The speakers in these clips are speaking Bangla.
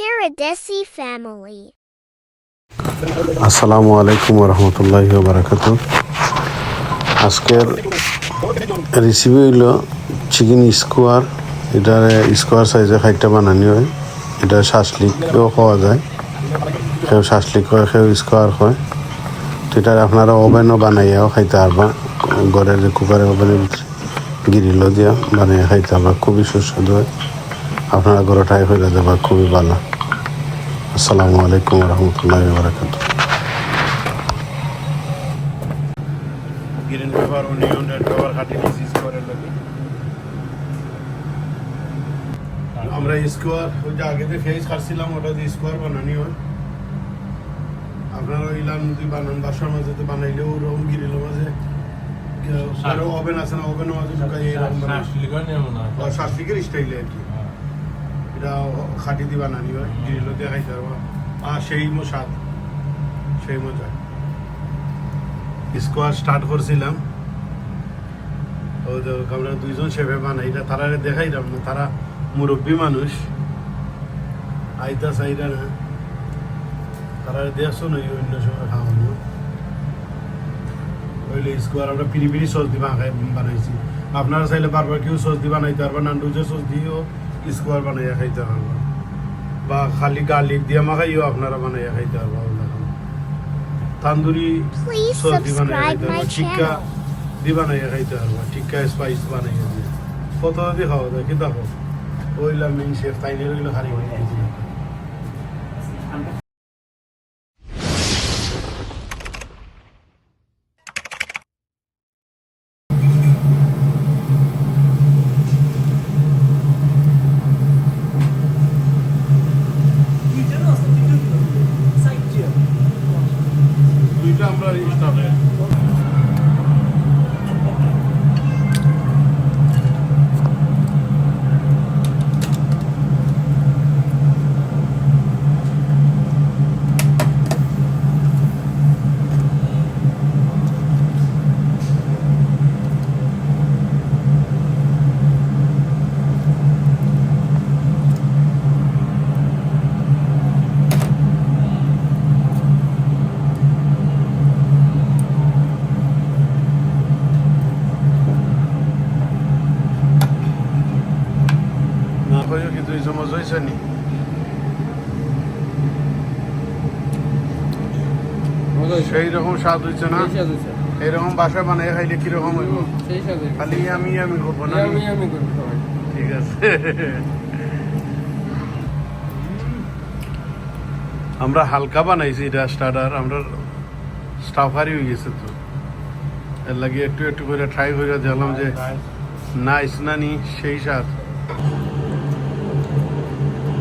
Paradesi family. আসসালামু আলাইকুম রহমতুল্লাহ বারাকাত আজকের রেসিপি হইল চিকেন স্কোয়ার এটা স্কোয়ার সাইজে খাইটা বানানি হয়। এটা শাসলিকও খাওয়া যায়। কেউ শাসলিক হয়, কেউ স্কোয়ার হয়। তো এটা আপনারা ওভেনও বানাইয়াও খাইতে পারবা। ঘরের কুকারের ওভেনের ভিতরে দিয়া বানাইয়া খাইতে পারবা। খুবই সুস্বাদু হয়। আপনারা ঘরে ট্রাই করে দেবা খুবই ভালো। আসসালামু আলাইকুম রহমতুল্লাহ বারাকাতু গ্রিন পেপার রেড পেপার কাটি ডিসিজ করে লাগে। আমরা স্কোয়ার ওই যে আগে যে ফেস কাটছিলাম ওটা দিয়ে স্কোয়ার বানানি হয়। আপনারা ইলাম যদি বানান বাসার মাঝে তো বানাইলেও ওরকম গিরিল মাঝে। কারও ওভেন আছে না ওভেন মাঝে ঢুকাই শাসলিকের স্টাইলে আর কি। খাটি দিয়ে বানানি হয় গ্রিল দিয়ে খাইতে পারব। আর সেই মো স্বাদ, সেই মজা স্কোয়ার স্টার্ট করছিলাম। আমরা দুইজন শেফে বানাই, এটা তারা দেখাইলাম না, তারা মুরব্বী মানুষ। আইতা সাইরা না। তারা দেখছ না অন্য সময় খাওয়ানো। ওইলে স্কোয়ার আমরা পিরি পিরি সস বানাই বানাইছি। আপনারা চাইলে বারবার কেউ সস দিয়ে বানাইতে পারবেন নান্ডুজের সস দিয়েও স্কোয়ার বানাইয়া খাইতে পারবা বা খালি গার্লিক দিয়ে মাখাইও আপনারা বানাইয়া খাইতে পারবা তান্দুরি সবজি বানাইয়া খাইতে পারবা টিক্কা দি বানাইয়া খাইতে পারবা টিক্কা স্পাইস বানাইয়া দিয়ে কত দিয়ে খাওয়া যায় কি দেখো ওইলা মেইন শেফ তাইলে খালি হয়ে দুইটা আমরা স্টাফে কইও কিন্তু এই সময় হয়েছে। নি? সেই রকম স্বাদ হয়েছে। না এইরকম বাসা বানাই খাইলে কীরকম হইব? খালি আমি আমি করব না ঠিক আছে। আমরা হালকা বানাইছি এটা স্টার্টার আমরা স্টাফারি হয়ে গেছে তো। এর লাগে একটু একটু করে ট্রাই করে দেখলাম যে নাইস না নি সেই স্বাদ।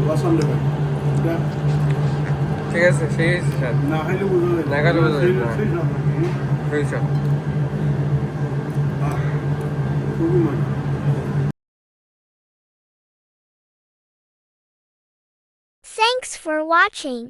পছন্দ ঠিক আছে সেই স্যার না খাইলে বুঝা যায় না খাইলে বোঝা যায় না। সেই স্বাদ নাকি? হয়েছে বাহ, খুবই মজা Thanks for watching.